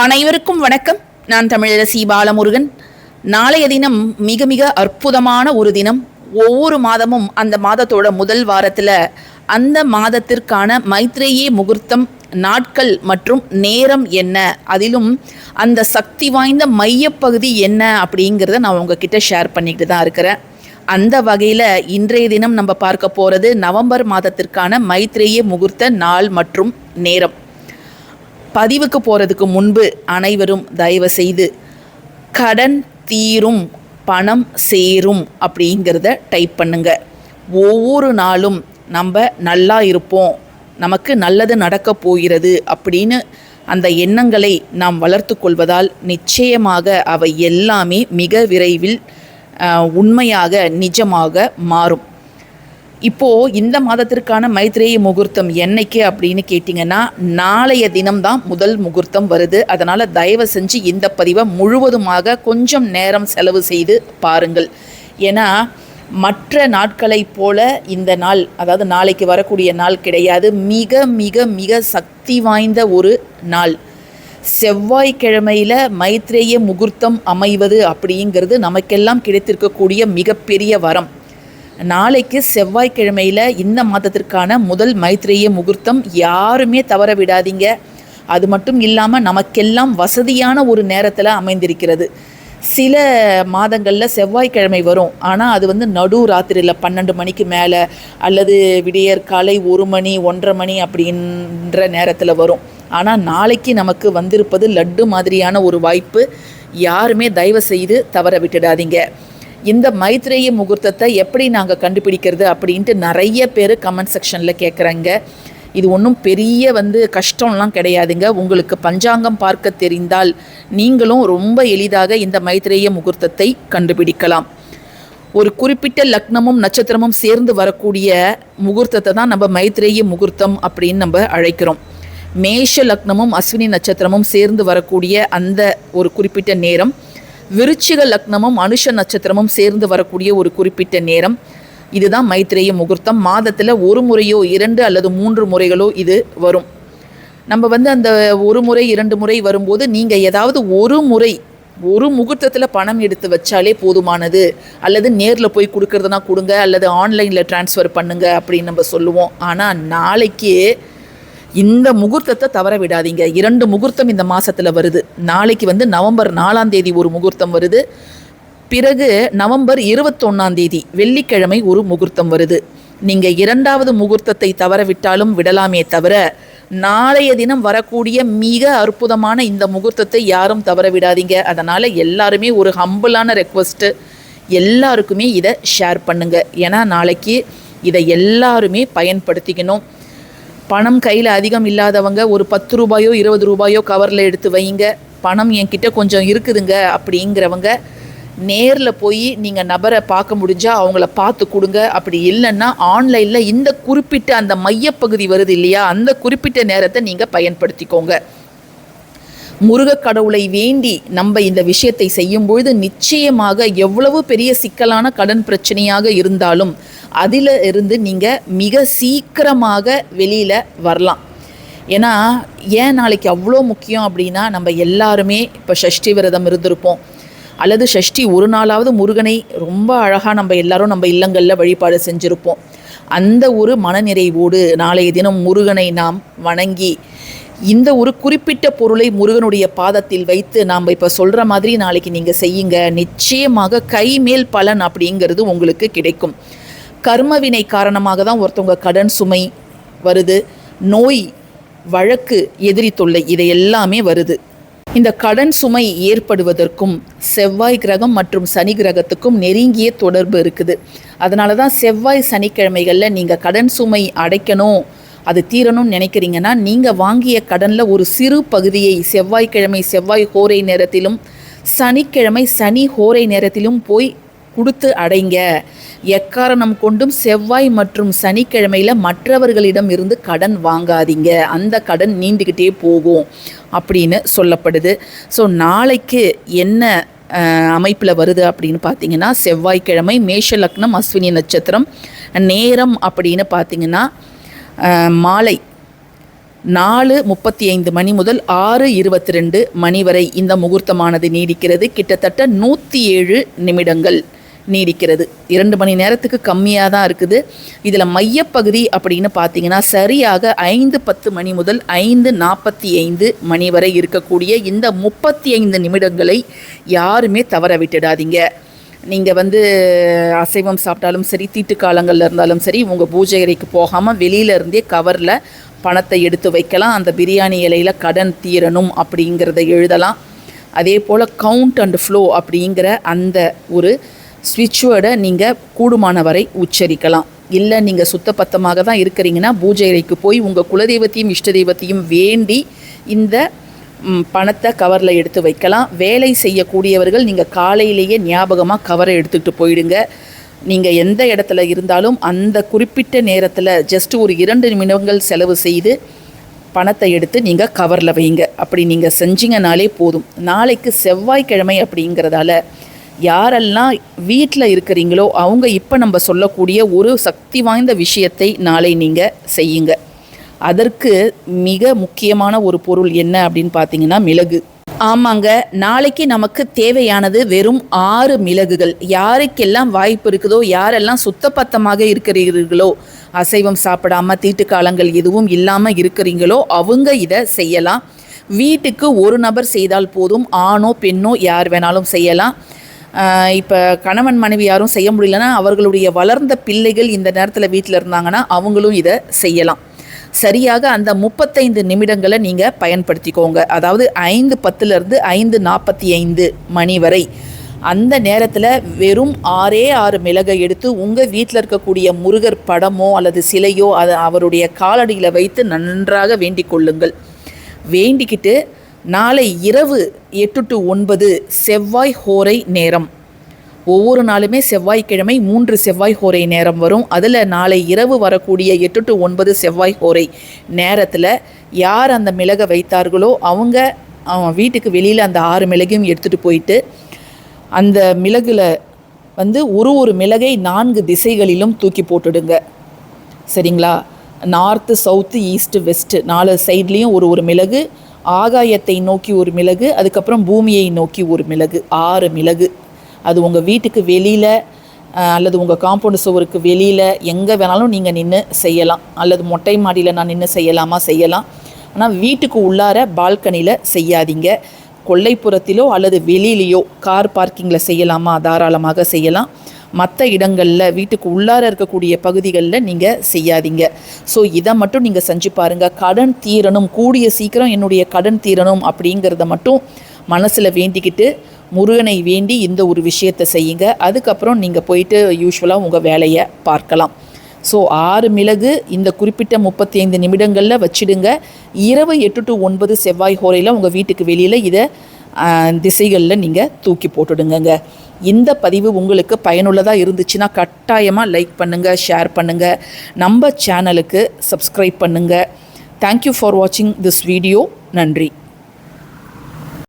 அனைவருக்கும் வணக்கம். நான் தமிழரசி பாலமுருகன். நாளைய தினம் மிக மிக அற்புதமான ஒரு தினம். ஒவ்வொரு மாதமும் அந்த மாதத்தோட முதல் வாரத்தில் அந்த மாதத்திற்கான மைத்ரேயே முகூர்த்தம் நாட்கள் மற்றும் நேரம் என்ன? அதிலும் அந்த சக்தி வாய்ந்த மையப்பகுதி என்ன அப்படிங்கிறத நான் உங்ககிட்ட ஷேர் பண்ணிக்கிட்டு தான் இருக்கிறேன். அந்த வகையில் இன்றைய தினம் நம்ம பார்க்க போகிறது நவம்பர் மாதத்திற்கான மைத்ரேயி முகூர்த்த நாள் மற்றும் நேரம். பதிவுக்கு போகிறதுக்கு முன்பு அனைவரும் தயவு செய்து கடன் தீரும் பணம் சேரும் அப்படிங்கிறத டைப் பண்ணுங்க. ஒவ்வொரு நாளும் நம்ம நல்லா இருப்போம். நமக்கு நல்லது நடக்க போகிறது அப்படின்னு அந்த எண்ணங்களை நாம் வளர்த்து கொள்வதால் நிச்சயமாக அவை எல்லாமே மிக விரைவில் உண்மையாக நிஜமாக மாறும். இப்போ இந்த மாதத்திற்கான மைத்ரேய முகூர்த்தம் என்னைக்கு அப்படின்னு கேட்டிங்கன்னா நாளைய தினம்தான் முதல் முகூர்த்தம் வருது. அதனால் தயவு செஞ்சு இந்த பதிவை முழுவதுமாக கொஞ்சம் நேரம் செலவு செய்து பாருங்கள். ஏன்னா மற்ற நாட்களைப் போல இந்த நாள் அதாவது நாளைக்கு வரக்கூடிய நாள் கிடையாது. மிக மிக மிக சக்தி வாய்ந்த ஒரு நாள். செவ்வாய்க்கிழமையில் மைத்ரேய முகூர்த்தம் அமைவது அப்படிங்கிறது நமக்கெல்லாம் கிடைத்திருக்கக்கூடிய மிகப்பெரிய வரம். நாளைக்கு செவ்வாய்க்கிழமையில் இந்த மாதத்திற்கான முதல் மைத்ரேய முகூர்த்தம் யாருமே தவற விடாதீங்க. அது மட்டும் இல்லாமல் நமக்கெல்லாம் வசதியான ஒரு நேரத்தில் அமைந்திருக்கிறது. சில மாதங்களில் செவ்வாய்க்கிழமை வரும். ஆனால் அது வந்து நடு ராத்திரியில் பன்னெண்டு மணிக்கு மேலே அல்லது விடியற் காலை ஒரு மணி ஒன்றரை மணி அப்படின்ற நேரத்தில் வரும். ஆனால் நாளைக்கு நமக்கு வந்திருப்பது லட்டு மாதிரியான ஒரு வாய்ப்பு யாருமே தயவு செய்து தவற விட்டுடாதீங்க. இந்த மைத்ரேய முகூர்த்தத்தை எப்படி நாங்கள் கண்டுபிடிக்கிறது அப்படின்ட்டு நிறைய பேர் கமெண்ட் செக்ஷனில் கேட்குறாங்க இது ஒன்றும் பெரிய வந்து கஷ்டம்லாம் கிடையாதுங்க. உங்களுக்கு பஞ்சாங்கம் பார்க்க தெரிந்தால் நீங்களும் ரொம்ப எளிதாக இந்த மைத்ரேய முகூர்த்தத்தை கண்டுபிடிக்கலாம். ஒரு குறிப்பிட்ட லக்னமும் நட்சத்திரமும் சேர்ந்து வரக்கூடிய முகூர்த்தத்தை தான் நம்ம மைத்ரேய முகூர்த்தம் அப்படின்னு நம்ம அழைக்கிறோம். மேஷ லக்னமும் அஸ்வினி நட்சத்திரமும் சேர்ந்து வரக்கூடிய அந்த ஒரு குறிப்பிட்ட நேரம் விருச்சிக லக்னமும் அனுஷ நட்சத்திரமும் சேர்ந்து வரக்கூடிய ஒரு குறிப்பிட்ட நேரம். இதுதான் மைத்ரேய முகூர்த்தம். மாதத்தில் ஒரு முறையோ இரண்டு அல்லது மூன்று முறைகளோ இது வரும். நம்ம வந்து அந்த ஒரு முறை இரண்டு முறை வரும்போது நீங்கள் ஏதாவது ஒரு முறை ஒரு முகூர்த்தத்தில் பணம் எடுத்து வச்சாலே போதுமானது. அல்லது நேரில் போய் கொடுக்குறதுனா கொடுங்க அல்லது ஆன்லைனில் ட்ரான்ஸ்ஃபர் பண்ணுங்க அப்படின்னு நம்ம சொல்லுவோம். ஆனால் நாளைக்கு இந்த முகூர்த்தத்தை தவற விடாதீங்க. இரண்டு முகூர்த்தம் இந்த மாசத்துல வருது. நாளைக்கு வந்து நவம்பர் நாலாம் தேதி ஒரு முகூர்த்தம் வருது. பிறகு நவம்பர் இருபத்தொன்னாம் தேதி வெள்ளிக்கிழமை ஒரு முகூர்த்தம் வருது. நீங்க இரண்டாவது முகூர்த்தத்தை தவற விட்டாலும் விடலாமே தவிர நாளைய தினம் வரக்கூடிய மிக அற்புதமான இந்த முகூர்த்தத்தை யாரும் தவற விடாதீங்க. அதனால எல்லாருமே ஒரு ஹம்பிளான ரெக்வஸ்ட்டு எல்லாருக்குமே இதை ஷேர் பண்ணுங்க. ஏன்னா நாளைக்கு இதை எல்லாருமே பயன்படுத்திக்கணும். பணம் கையில் அதிகம் இல்லாதவங்க ஒரு பத்து ரூபாயோ இருபது ரூபாயோ கவரில் எடுத்து வைங்க. பணம் என்கிட்ட கொஞ்சம் இருக்குதுங்க அப்படிங்கிறவங்க நேரில் போய் நீங்கள் நபரை பார்க்க முடிஞ்சால் அவங்கள பார்த்து கொடுங்க. அப்படி இல்லைன்னா ஆன்லைனில் இந்த குறிப்பிட்ட அந்த மையப்பகுதி வருது இல்லையா? அந்த குறிப்பிட்ட நேரத்தை நீங்கள் பயன்படுத்திக்கோங்க. முருகக் கடவுளை வேண்டி நம்ம இந்த விஷயத்தை செய்யும் பொழுது நிச்சயமாக எவ்வளவு பெரிய சிக்கலான கடன் பிரச்சனையாக இருந்தாலும் அதில் இருந்து நீங்கள் மிக சீக்கிரமாக வெளியில் வரலாம். ஏன்னா ஏன் நாளைக்கு அவ்வளோ முக்கியம் அப்படின்னா நம்ம எல்லாருமே இப்போ ஷஷ்டி விரதம் இருந்திருப்போம். அல்லது ஷஷ்டி ஒரு நாளாவது முருகனை ரொம்ப அழகாக நம்ம எல்லாரும் நம்ம இல்லங்களில் வழிபாடு செஞ்சுருப்போம். அந்த ஒரு மனநிறைவோடு நாளைய தினம் முருகனை நாம் வணங்கி இந்த ஒரு குறிப்பிட்ட பொருளை முருகனுடைய பாதத்தில் வைத்து நாம் இப்போ சொல்கிற மாதிரி நாளைக்கு நீங்கள் செய்யுங்க. நிச்சயமாக கைமேல் பலன் அப்படிங்கிறது உங்களுக்கு கிடைக்கும். கர்மவினை காரணமாக தான் ஒருத்தவங்க கடன் சுமை வருது. நோய் வழக்கு எதிரி தொல்லை இதை எல்லாமே வருது. இந்த கடன் சுமை ஏற்படுவதற்கும் செவ்வாய் கிரகம் மற்றும் சனி கிரகத்துக்கும் நெருங்கிய தொடர்பு இருக்குது. அதனால தான் செவ்வாய் சனிக்கிழமைகளில் நீங்கள் கடன் சுமை அடைக்கணும். அது தீரணும்னு நினைக்கிறீங்கன்னா நீங்கள் வாங்கிய கடனில் ஒரு சிறு பகுதியை செவ்வாய்க்கிழமை செவ்வாய் ஹோரை நேரத்திலும் சனிக்கிழமை சனி ஹோரை நேரத்திலும் போய் கொடுத்து அடைங்க. எக்காரணம் கொண்டும் செவ்வாய் மற்றும் சனிக்கிழமையில் மற்றவர்களிடம் இருந்து கடன் வாங்காதீங்க. அந்த கடன் நீண்டுக்கிட்டே போகும் அப்படின்னு சொல்லப்படுது. ஸோ நாளைக்கு என்ன அமைப்பில் வருது அப்படின்னு பார்த்தீங்கன்னா செவ்வாய்க்கிழமை மேஷ லக்னம் அஸ்வினி நட்சத்திரம் நேரம் அப்படின்னு பார்த்தீங்கன்னா மாலை நாலு முப்பத்தி ஐந்து மணி முதல் ஆறு இருபத்தி ரெண்டு மணி வரை இந்த முகூர்த்தமானது நீடிக்கிறது. கிட்டத்தட்ட நூற்றி ஏழு நிமிடங்கள் நீடிக்கிறது. இரண்டு மணி நேரத்துக்கு கம்மியாக தான் இருக்குது. இதில் மையப்பகுதி அப்படின்னு பார்த்தீங்கன்னா சரியாக ஐந்து பத்து மணி முதல் ஐந்து நாற்பத்தி ஐந்து மணி வரை இருக்கக்கூடிய இந்த முப்பத்தி ஐந்து நிமிடங்களை யாருமே தவற விட்டுடாதீங்க. நீங்கள் வந்து அசைவம் சாப்பிட்டாலும் சரி தீட்டு காலங்களில் இருந்தாலும் சரி உங்கள் பூஜை அறைக்கு போகாமல் வெளியில இருந்தே கவரில் பணத்தை எடுத்து வைக்கலாம். அந்த பிரியாணி இலையில் கடன் தீரணும் அப்படிங்கிறத எழுதலாம். அதே போல் கவுண்ட் அண்ட் ஃப்ளோ அப்படிங்கிற அந்த ஒரு ஸ்விட்ச்வேர்டை நீங்கள் கூடுமான வரை உச்சரிக்கலாம். இல்லை நீங்கள் சுத்தப்பத்தமாக தான் இருக்கிறீங்கன்னா பூஜை அறைக்கு போய் உங்கள் குலதெய்வத்தையும் இஷ்ட தெய்வத்தையும் வேண்டி இந்த பணத்தை கவரில் எடுத்து வைக்கலாம். வேலை செய்யக்கூடியவர்கள் நீங்கள் காலையிலேயே ஞாபகமாக கவரை எடுத்துக்கிட்டு போயிடுங்க. நீங்கள் எந்த இடத்துல இருந்தாலும் அந்த குறிப்பிட்ட நேரத்தில் ஜஸ்ட் ஒரு இரண்டு நிமிடங்கள் செலவு செய்து பணத்தை எடுத்து நீங்கள் கவரில் வைங்க. அப்படி நீங்கள் செஞ்சீங்கனாலே போதும். நாளைக்கு செவ்வாய்க்கிழமை அப்படிங்கிறதால யாரெல்லாம் வீட்டில் இருக்கிறீங்களோ அவங்க இப்போ நம்ம சொல்லக்கூடிய ஒரு சக்தி வாய்ந்த விஷயத்தை நாளை நீங்கள் செய்யுங்க. அதற்கு மிக முக்கியமான ஒரு பொருள் என்ன அப்படின்னு பார்த்தீங்கன்னா மிளகு. ஆமாங்க நாளைக்கு நமக்கு தேவையானது வெறும் ஆறு மிளகுகள். யாருக்கெல்லாம் வாய்ப்பு இருக்குதோ யாரெல்லாம் சுத்தப்பத்தமாக இருக்கிறீர்களோ அசைவம் சாப்பிடாம தீட்டு காலங்கள் எதுவும் இல்லாமல் இருக்கிறீங்களோ அவங்க இதை செய்யலாம். வீட்டுக்கு ஒரு நபர் செய்தால் போதும் ஆணோ பெண்ணோ யார் வேணாலும் செய்யலாம். இப்போ கணவன் மனைவி யாரும் செய்ய முடியலன்னா அவர்களுடைய வளர்ந்த பிள்ளைகள் இந்த நேரத்தில் வீட்டில் இருந்தாங்கன்னா அவங்களும் இதை செய்யலாம். சரியாக அந்த முப்பத்தைந்து நிமிடங்களை நீங்கள் பயன்படுத்திக்கோங்க. அதாவது ஐந்து பத்துலேருந்து ஐந்து நாற்பத்தி ஐந்து மணி வரை. அந்த நேரத்தில் வெறும் ஆறே ஆறு மிளகை எடுத்து உங்கள் வீட்டில் இருக்கக்கூடிய முருகர் படமோ அல்லது சிலையோ அதை அவருடைய காலடியில் வைத்து நன்றாக வேண்டிக் கொள்ளுங்கள். வேண்டிக்கிட்டு நாளை இரவு எட்டு டு ஒன்பது செவ்வாய் ஹோரை நேரம். ஒவ்வொரு நாளுமே செவ்வாய்க்கிழமை மூன்று செவ்வாய் ஹோரை நேரம் வரும். அதில் நாளை இரவு வரக்கூடிய எட்டு டு ஒன்பது செவ்வாய் ஹோரை நேரத்தில் யார் அந்த மிளகை வைத்தார்களோ அவங்க அவன் வீட்டுக்கு வெளியில் அந்த ஆறு மிளகையும் எடுத்துகிட்டு போயிட்டு அந்த மிளகுல வந்து ஒரு ஒரு மிளகை நான்கு திசைகளிலும் தூக்கி போட்டுடுங்க. சரிங்களா? நார்த்து சவுத்து ஈஸ்ட்டு வெஸ்ட்டு நாலு சைட்லேயும் ஒரு ஒரு மிளகு ஆகாயத்தை நோக்கி ஒரு மிளகு அதுக்கப்புறம் பூமியை நோக்கி ஒரு மிளகு ஆறு மிளகு. அது உங்கள் வீட்டுக்கு வெளியில் அல்லது உங்கள் காம்பவுண்ட் சுவருக்கு வெளியில் எங்கே வேணாலும் நீங்கள் நின்று செய்யலாம். அல்லது மொட்டை மாடியில் நான் நின்று செய்யலாமா? செய்யலாம். ஆனால் வீட்டுக்கு உள்ளார பால்கனியில் செய்யாதீங்க. கொல்லைப்புறத்திலோ அல்லது வெளியிலையோ கார் பார்க்கிங்கில் செய்யலாமா? தாராளமாக செய்யலாம். மற்ற இடங்களில் வீட்டுக்கு உள்ளார இருக்கக்கூடிய பகுதிகளில் நீங்கள் செய்யாதீங்க. ஸோ இதை மட்டும் நீங்கள் செஞ்சு பாருங்கள் கடன் தீரணும். கூடிய சீக்கிரம் என்னுடைய கடன் தீரணும் அப்படிங்கிறத மட்டும் மனசில் வேண்டிக்கிட்டு முருகனை வேண்டி இந்த ஒரு விஷயத்தை செய்யுங்க. அதுக்கப்புறம் நீங்கள் போயிட்டு யூஸ்வலாக உங்கள் வேலையை பார்க்கலாம். ஸோ ஆறு மிளகு இந்த குறிப்பிட்ட முப்பத்தி ஐந்து நிமிடங்களில் வச்சிடுங்க. இரவு எட்டு டு ஒன்பது செவ்வாய் ஹோரையில் உங்கள் வீட்டுக்கு வெளியில் இதை திசைகளில் நீங்கள் தூக்கி போட்டுடுங்கங்க. இந்த பதிவு உங்களுக்கு பயனுள்ளதாக இருந்துச்சுன்னா கட்டாயமாக லைக் பண்ணுங்கள் ஷேர் பண்ணுங்கள் நம்ம சேனலுக்கு சப்ஸ்கிரைப் பண்ணுங்கள் தேங்க்யூ ஃபார் வாட்சிங் திஸ் வீடியோ நன்றி.